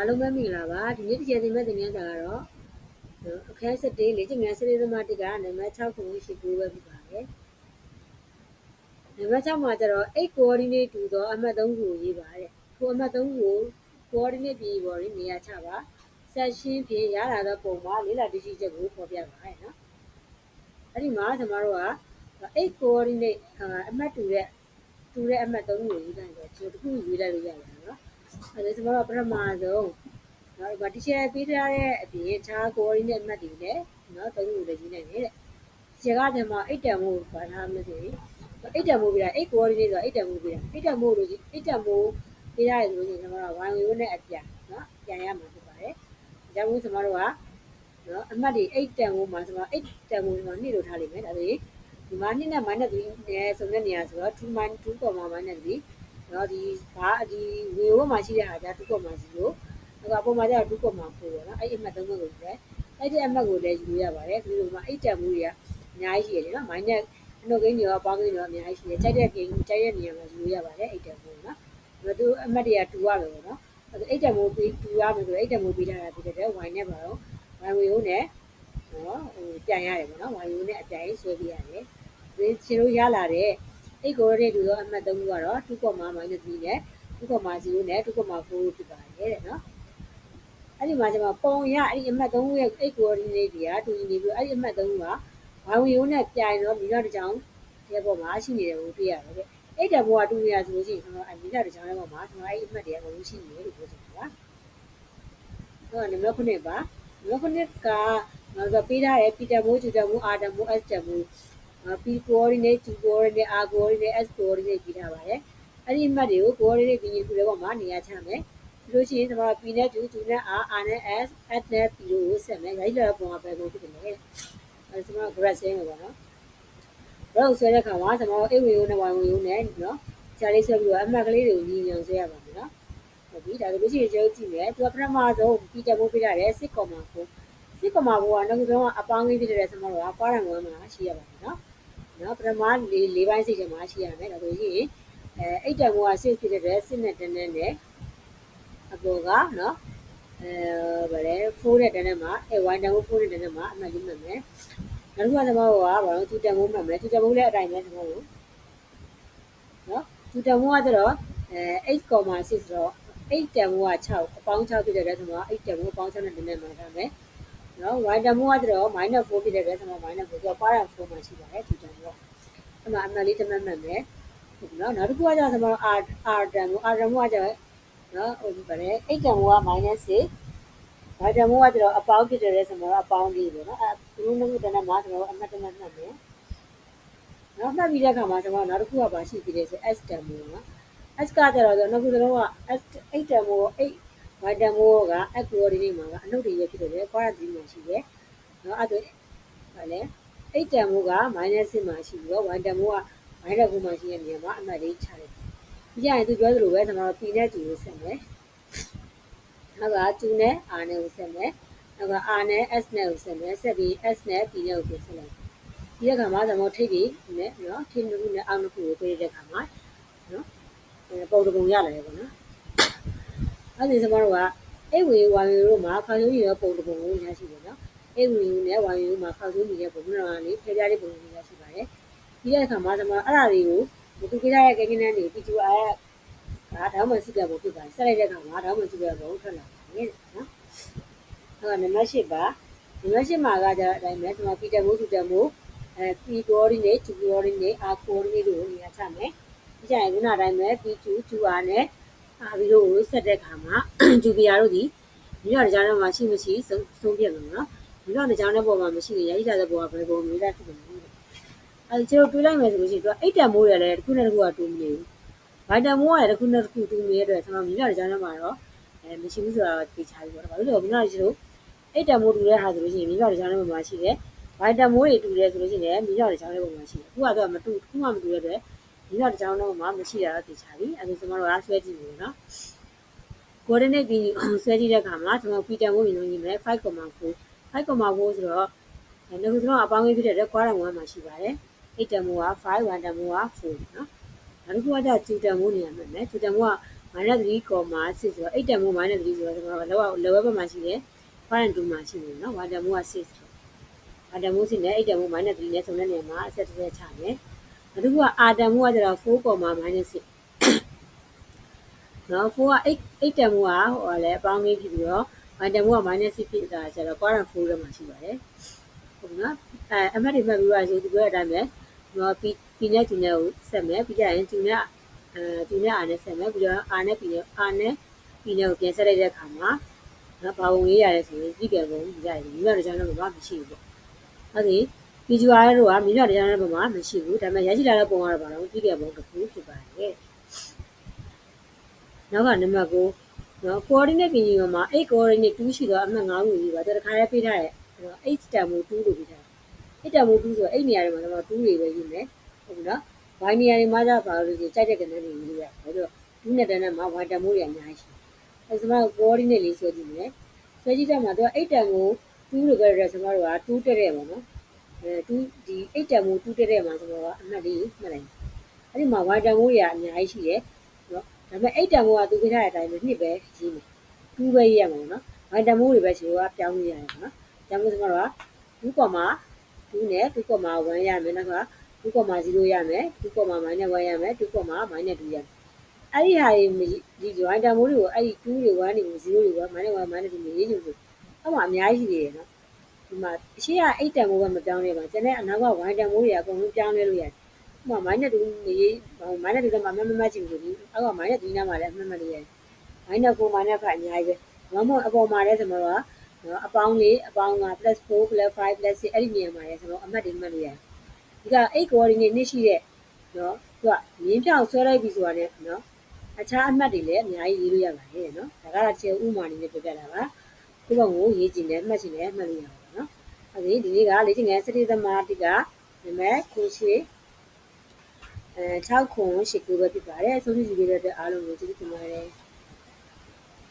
အားလုံးပဲမင်္ဂလာပါဒီနေ့တစ်ချက်သင်မဲ့သင်ခန်းစာကတော့အခန်း7လေးချင်မြန်စရိသမတိကနံပါတ်6ခုရှိ9ပဲဖြစ်ပါတယ်နံပါတ်6မှာကျတော့8 coordinate တူသောအမှတ်3ခုကိုရေးပါတယ်ခုအမှတ်3ခုကို coordinate ပြည်ပေါ်ရင်းနေရာချပါဆက်ရှင်းဖြင့်ရလာသောပုံမှာလေးလာတရှိချက်ကိုဖော်ပြပါရနော်အဲ့ဒီမှာကျွန်တော်တို့က8 coordinate အမှတ်တူတဲ့တူတဲ့အမှတ်3ခုကိုရေးတိုင်းဆိုတော့ဒီတစ်ခုရေးလိုက်လို့ရတယ်နော် အဲဒါကျွန်တော်တို့ပထမဆုံးနော်ဒီမှာ teacher ပေးထားတဲ့အပြင်ခြား coordinate အမှတ်တွေနဲ့နော်သုံးခုလည်းရေးနိုင်တယ်တဲ့ teacher ကဒီမှာ8တန်မို့ဘာထားမလဲဆိုရင်8တန်မို့ပြတာ8 coordinate ဆိုတာ8တန်မို့ပြတာ8တန်မို့လို့8တန်မို့ပေးထားတယ်ဆိုရင်ကျွန်တော်တို့ y ဝနဲ့အပြန်နော်ပြန်ရမှာဖြစ်ပါတယ်။ဒါကြောင့်မို့ကျွန်တော်တို့ကနော်အမှတ်တွေ8တန်မို့မှာကျွန်တော်8တန်မို့ကျွန်တော်နှိလို့ထားလိမ့်မယ်ဒါဆိုရင်ဒီမှာ2နဲ့ minus 3နဲ့ဆိုတဲ့နေရာဆိုတော့2 2 minus 3 နော်ဒီဘာဒီဝေဝမှာရှိတဲ့ဟာじゃ2.0အခုအပေါ်မှာကျတော့2.4ပေါ့နော်အဲ့ဒီအမှတ်သုံးခုကိုယူတယ်အဲ့ဒီအမှတ်ကိုလည်းယူရပါတယ်ဒီလိုမှာအဲ့တန်မှုတွေကအများကြီးရှိရတယ်နော် minus အနှုတ်ကိန်းတွေရောပေါင်းကိန်းတွေရောအများကြီးရှိတယ်ကြိုက်တဲ့ကိန်းကြိုက်တဲ့နေရာမှာယူရပါတယ်အဲ့တန်မှုနော်ဒါသူအမှတ်တွေကတူရမယ်ပေါ့နော်အဲ့တန်မှုပြီးတူရမယ်ဆိုအဲ့တန်မှုပြီးထားတာဖြစ်တဲ့ y နဲ့ပါတော့ y ဝေကိုနဲ့နော်ဟိုပြန်ရတယ်ပေါ့နော် y ဝေနဲ့အပြန်ရေးဆွဲပြရတယ်ဒီချင်လို့ရလာတဲ့ အဲ့ကိုရတဲ့တူသောအမှတ်သုံးခုကတော့2.3 -3 နဲ့2.0နဲ့2.4ဖြစ်ပါတယ်တဲ့နော်အဲ့ဒီမှာကျွန်တော်ပုံရအဲ့ဒီအမှတ်3ခုရဲ့8 coordinate တွေကတူညီနေပြီးအဲ့ဒီအမှတ်3ခုကဝိုင်းဝရိုးနဲ့ပြိုင်တော့မိတော့တစ်ကြောင်ဒီပေါ်မှာရှိနေတယ်ကိုတွေ့ရတယ်တဲ့အဲ့တဘောကတူနေရဆိုလို့ရှိရင်ကျွန်တော်အဲ့မိတော့တစ်ကြောင်ရဲ့ပေါ်မှာကျွန်တော်အဲ့ဒီအမှတ်တွေကလုံးရှိနေတယ်လို့ပြောချင်တာပါဟောနံပါတ်9ပါနံပါတ်9ကတော့ပေးထားတယ်ပီတာမိုးဂျူတာမိုးအာတာမိုးအက်စတာမိုး p coordinate q coordinate r coordinate s coordinate ပြီးထားပါတယ်အဲ့ဒီအမှတ်တွေကို coordinate ပြီးရင်ခုလည်းပေါ်မှာနေရာချမယ်လို့ရှိရင်ကျွန်တော် P နဲ့ Q Q နဲ့ R R နဲ့ S S နဲ့ P ကိုဆက်မယ်။ဒါကြီးလည်းပုံကပဲပုံဖြစ်တယ်လေ။အဲကျွန်တော် graph ဆင်းမှာပေါ့နော်။ graph ဆွဲတဲ့အခါမှာကျွန်တော် A ဝင်ရိုးနဲ့ Y ဝင်ရိုးနဲ့နော်။ဂျာလေးဆွဲပြီးတော့အမှတ်ကလေးတွေကိုညီညွတ်ဆွဲရပါမယ်နော်။ဟုတ်ပြီ။ဒါဆိုလို့ရှိရင်ကျွန်တော်ကြည့်မယ်။သူကပထမဆုံး P တက်ဖို့ပြရတယ်6.4 6.4ကနောက်ဆုံးကအပေါင်းကြီးဖြစ်တဲ့ကျွန်တော်တို့ကကွာရန်1မှာရှိရပါမယ်နော်။ နော်ပထမ၄ပိုင်းစိတ်ထဲမှာရှိရမယ်။ဒါဆိုရင်အဲ8တက်ဖို့က6ဖြစ်တဲ့6နဲ့10နဲ့အပေါ်ကနော်အဲဗါလဲဖိုးတဲ့တန်းထဲမှာအဲဝိုင်းတန်းကိုဖိုးတဲ့တန်းထဲမှာအမှတ်လေးမှတ်မယ်နောက်တစ်ခုကကျွန်တော်ကဘာလို့သူတန်မိုးမှတ်မယ်သူတန်မိုးလည်းအတိုင်းပဲကျွန်တော်တို့နော်သူတန်မိုးကတော့အဲ8.6ဆိုတော့8တန်မိုးက6အပေါင်း6ဖြစ်တဲ့အတွက်ကျွန်တော်8တန်မိုးအပေါင်း6နဲ့တန်းထဲမှာထားမယ် နော် y တန်မိုးကတော့ -4 ဖြစ်တဲ့အတွက်ကျွန်တော် -4 ဆိုတော့ power 4မှာရှိပါတယ်သူတန်မိုးအဲ့မှာအမှတ်လေးတစ်မှတ်မှတ်မယ်ဟုတ်နော်နောက်တစ်ခုကကျတော့ကျွန်တော် r r တန်မိုး r တန်မိုးကကျတော့နော်ဟိုဗလဲ8တန်မိုးက -6 ဘာတန်မိုးကကျတော့အပေါင်းဖြစ်တယ်လဲဆိုတော့အပေါင်းလေးပေါ့နော်အဲဘလူးနှုတ်တန်းမှာကျွန်တော်အမှတ်တမ်းမှတ်မယ်နော်မှတ်ပြီးတဲ့အခါမှာကျွန်တော်နောက်တစ်ခုကပါရှိသေးတယ်ဆို S တန်မိုးနော် S ကကျတော့နောက်ခုစလုံးက S 8တန်မိုး8 ဝိုင်တန်မိုးက X coordinate မှာကအနှုတ်တွေရဖြစ်တယ်လေကွာ3မှာရှိတယ်နော်အဲ့ဒါဗလဲ8တန်မိုးက -6 မှာရှိပြီးတော့ဝိုင်တန်မိုးက -9 မှာရှိတဲ့နေရာမှာအမှတ်လေးချတယ်ကြည့်ရင်သူပြောသလိုပဲကျွန်တော် P နဲ့ Q ကိုဆက်မယ်နောက်က Q နဲ့ R နဲ့ကိုဆက်မယ်နောက်က R နဲ့ S နဲ့ကိုဆက်မယ်ဆက်ပြီး S နဲ့ P နဲ့ကိုဆက်လိုက်ဒီကခါမှာကျွန်တော်ထိပ်ပြီးနဲ့နော်ထိပ်နှစ်ခုနဲ့အောက်နှစ်ခုကိုပေးတဲ့ခါမှာနော်ပုံတပုံရလာတယ်ပေါ့နော် အဲ့ဒီကျွန်တော်တို့ကအိတ်ဝေဝါယိုတို့မှာဖောင်ကျိုးကြီးရောပုံတပုံကိုရရှိတယ်နော်အိတ်ဝေနဲ့ဝါယိုမှာဖောင်ကျိုးကြီးရဲ့ပုံမှန်ကလေးဖျက်ပြားလေးပုံကိုရရှိပါတယ်ဒီတဲ့အခါမှာကျွန်တော်အဲ့ဒါတွေကိုသူပေးထားတဲ့ကိန်းဂဏန်းတွေ PQR ကဒါတော့မှစုပြဖို့ဖြစ်ပါတယ်ဆက်လိုက်တဲ့အခါမှာဒါမှမစုပြဖို့ထွက်လာတယ်နော်အဲ့တော့နံပါတ်8ပါနံပါတ်8မှာကကြတော့အတိုင်းပဲကျွန်တော် P တက်မို့ Q တက်မို့အဲ P coordinate Q coordinate R coordinate တို့နေရာချမယ်ဒီကြရင်ခုနအတိုင်းပဲ P2 2R နဲ့ R တို့ကိုဆက်တဲ့အခါမှာ 2PR တို့ဒီမြို့ရကြားထဲမှာရှိမရှိဆုံးပြမယ်နော်မြို့ရကြားထဲပေါ်မှာမရှိရင်ရည်ကြတဲ့ပေါ်ကဘယ်ပုံမျိုးလဲဖြစ်တယ်အဲဒီကျွန်တော်တွေးလိုက်မယ်ဆိုလို့ရှိရင်သူက8တန်မိုးရလဲတစ်ခုနဲ့တစ်ခုကတူးမနေဘူးဗိုင်တန်မိုးကလည်းတစ်ခုနဲ့တစ်ခုတူးနေတဲ့အတွက်ကျွန်တော်မြင်ရတဲ့ကြားထဲမှာတော့အဲမရှိဘူးဆိုတာသိချာပြီပေါ့။ဘာလို့လဲဆိုတော့မြင်ရတဲ့ကျွန်တော်8တန်မိုးတူတဲ့ဟာဆိုလို့ရှိရင်မြင်ရတဲ့ကြားထဲမှာရှိတယ်ဗိုင်တန်မိုးတွေတူတယ်ဆိုလို့ရှိရင်မြင်ရတဲ့ကြားထဲမှာရှိတယ်။အခုကတော့မတူတစ်ခုမှမတူတဲ့အတွက် မြင်ရတဲ့ကြားထဲမှာမရှိတာတော့သိချာပြီ။အဲဒီကျွန်တော်တို့ကဆွဲကြည့်မယ်နော်။ coordinate ပြီးဆွဲကြည့်တဲ့အခါမှာကျွန်တော် p တန်မိုးမြင်လို့ညီမယ်5.4 5.4ဆိုတော့နောက်ကျွန်တော်အပေါင်းကြီးဖြစ်တဲ့ quadrant 1မှာရှိပါတယ်။8တန်မိုးက5 1တန်မိုးက4နော်နောက်တစ်ခုကကျ2တန်မိုးနေရမယ်2တန်မိုးက minus 3.6ဆိုတော့8တန်မိုး minus 3ဆိုတော့ကျွန်တော်တို့လောလောဘက်မှာရှိတယ် parent 2မှာရှိတယ်နော် y တန်မိုးက6ဆိုတော့ y တန်မိုးစစ်နဲ့8တန်မိုး minus 3နဲ့ဆုံတဲ့နေရာမှာအဆက်တစ်ဆက်ချမယ် အခုက r တန်မိုးကကျတော့4.6 minus 6နော်4က8 8တန်မိုးကဟိုလည်းအပေါင်းကြီးဖြစ်ပြီးတော့ y တန်မိုးက minus 6ဖြစ်တာကျတော့ parent 4ထဲမှာရှိပါတယ်ဟုတ်နော်အဲအမှတ်တွေမှတ်ပြီးတော့ဆိုဒီပြောတဲ့အတိုင်းပဲနော် p p နဲ့ q နဲ့ကိုဆက်မယ်ပြီးကြရင် q နဲ့အဲ q နဲ့ r နဲ့ဆက်မယ်ပြီးတော့ r နဲ့ p နဲ့ r နဲ့ p နဲ့ကိုပြန်ဆက်လိုက်တဲ့အခါမှာနော်ဘာဝင်ရေးရတယ်ဆိုရင်ပြီးကြပုံပြီးကြရင်မိမတို့ကြောင့်တော့ဘာမှမရှိဘူးပေါ့ဟုတ် ပြီ PGR တို့ကမိမတို့ကြောင့်တော့ဘာမှမရှိဘူးဒါပေမဲ့ရရှိလာတဲ့ပုံကတော့ဘာလို့ပြီးကြပုံတစ်ခုဖြစ်ပါတယ်နောက်ကနံပါတ်9နော် coordinate ပြင်ကြီးမှာ8 coordinate 2ရှိတော့အမှတ်9ကိုယူပါတခါလေးပေးထားတယ်အဲ့တော့8တန်မို့2လို့ပေးထားတယ်8တန်မို့2ဆိုတော့8နေရာတွေမှာတော့2တွေပဲယူမယ်ဟုတ်ပြီနော် y နေရာတွေမှာကျပါလို့ရှိရင်ကြိုက်တဲ့ကဏ္ဍတွေယူရတယ်ဘာလို့2နဲ့တန်းနဲ့မှာ y တန်မို့တွေအများကြီးရှိတယ်အဲဆိုတော့ coordinate လေးဆွဲကြည့်မယ်ဆွဲကြည့်တဲ့မှာသူက8တန်ကို2လို့ပြောရတဲ့ဆိုတော့က2တက်တဲ့ပေါ့နော် အဲ2ဒီ8တန်မို့2တက်တဲ့မှာဆိုတော့အမှတ်လေးမှတ်လိုက်အဲ့ဒီမှာ y တန်မို့တွေကအများကြီးရှိတယ်နော်ဒါပေမဲ့8တန်မို့ကသူပေးထားတဲ့အတိုင်းပဲနှစ်ပဲရေးမယ်2ပဲရေးရမှာပေါ့နော် y တန်မို့တွေပဲခြေကပြောင်းလို့ရတယ်ပေါ့နော်ဒါမှမဟုတ်ဆိုတော့2.2နဲ့2.1ရမယ်နောက်က2.0ရမယ် 2.-1 ရမယ် 2.-2 ရမယ်အဲ့ဒီဟာတွေဒီ y တန်မိုးတွေကိုအဲ့ဒီ2တွေ1တွေကို0တွေက -1 -2 တွေရေးချင်ဆိုအဲ့မှာအများကြီးရှိသေးတယ်နော် ဒီမှာအရှိက8တန်မိုးပဲမပြောင်းလဲပါကျန်တဲ့အနောက်က y တန်မိုးတွေအကုန်လုံးပြောင်းလဲလို့ရတယ်ဥပမာ -2 နေရေး -2 တော့မှမမမချင်ဘူးဒီအောက်က -3 နားမှာလည်းအမှတ်မှတ်လေးရတယ် -4 -5 အများကြီးပဲဘာမှအပေါ်မှာလည်းဆိုတော့နော်အပေါင်းလေးအပေါင်းက +4 +5 +6 အဲ့ဒီနေရာမှာလည်းဆိုတော့အမှတ်တွေမှတ်လို့ရတယ်ဒီက8 coordinate နှစ်ရှိတဲ့နော်သူကမြင်းဖြောင်ဆွဲလိုက်ပြီဆိုတာနဲ့နော်အခြားအမှတ်တွေလည်းအများကြီးရေးလို့ရပါတယ်နော်ဒါကတော့ခြေဥမာအနေနဲ့ပြပြတာပါဒီပုံကိုရေးကြည့်တယ်မှတ်ချင်တယ်မှတ်လို့ရပါ နော်အဲဒီဒီနေ့ကလေ့ကျင့်ငယ်စတိသမတိကနံပါတ်9ရှိအဲ6ခု8ခုပဲဖြစ်ပါတယ်အဆုံးထိကြည့်ပေးတဲ့အတွက်အားလုံးကိုကျေးဇူးတင်ပါတယ်